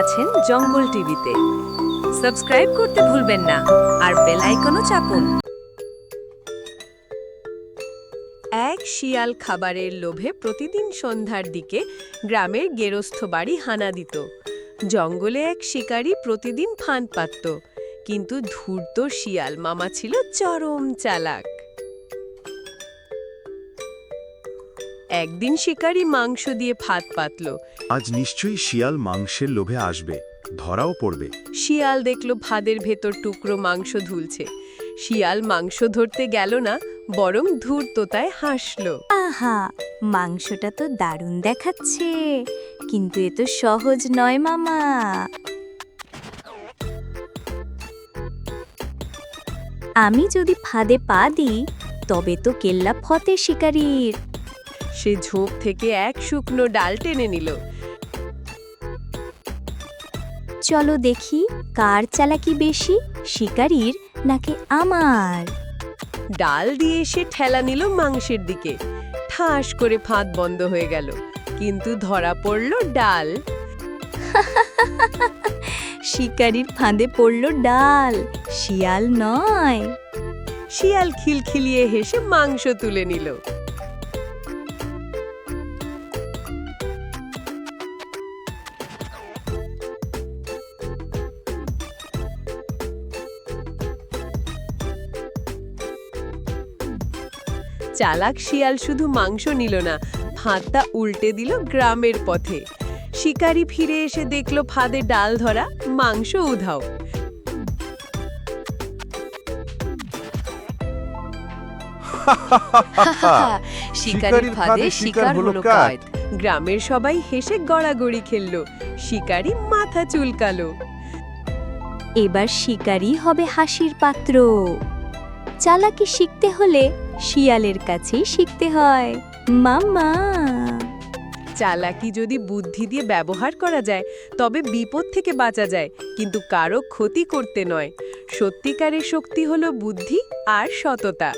আছেন জঙ্গল টিভিতে। সাবস্ক্রাইব করতে ভুলবেন না, আর বেল আইকনও চাপুন। এক শিয়াল খাবারের লোভে প্রতিদিন সন্ধ্যার দিকে গ্রামের গেরস্থ বাড়ি হানা দিত। জঙ্গলে এক শিকারী প্রতিদিন ফাঁদ পাতত, কিন্তু ধূর্ত শিয়াল মামা ছিল চরম চালাক। একদিন শিকারি মাংস দিয়ে ফাঁদ পাতল। আজ নিশ্চয়ই শিয়াল মাংসের লোভে আসবে ধরাও পড়বে। শিয়াল দেখল ফাঁদের ভেতর টুকরো মাংস ধুলছে। শিয়াল মাংস ধরতে গেল না বরং ধূর্ততায় হাসল। আহা মাংসটা তো দারুণ দেখাচ্ছে কিন্তু এ তো সহজ নয় মামা। আমি যদি ফাঁদে পা দিই তবে তো কেল্লা ফতে শিকারীর। সে ঝোপ থেকে এক শুকনো ডাল টেনে নিল। চলো দেখি কার চালাকি বেশি শিকারীর নাকি আমার? ডাল দিয়ে সে ঠেলা নিল মাংসের দিকে। ঠাস করে ফাঁদ বন্ধ হয়ে গেল কিন্তু ধরা পড়ল ডাল। শিকারীর ফাঁদে পড়ল ডাল শিয়াল নয়। শিয়াল খিলখিলিয়ে হেসে মাংস তুলে নিল। চালাক শিয়াল শুধু মাংস নিল না ফাঁদটা উল্টে দিল গ্রামের পথে। শিকারি ফিরে এসে দেখল ফাঁদে ডাল ধরা মাংস উধাও। শিকারীর ফাঁদে শিকার হলো কাঠ। গ্রামের সবাই হেসে গড়াগড়ি খেলল। শিকারি মাথা চুলকালো। এবার শিকারই হবে হাসির পাত্র। চালাকি শিখতে হলে শিয়ালের কাছেই শিখতে হয়। মামা চালাকি যদি বুদ্ধি দিয়ে ব্যবহার করা যায়, তবে বিপদ থেকে বাঁচা যায়, কিন্তু কারও ক্ষতি করতে নয়। সত্যিকারের শক্তি হলো বুদ্ধি আর সততা।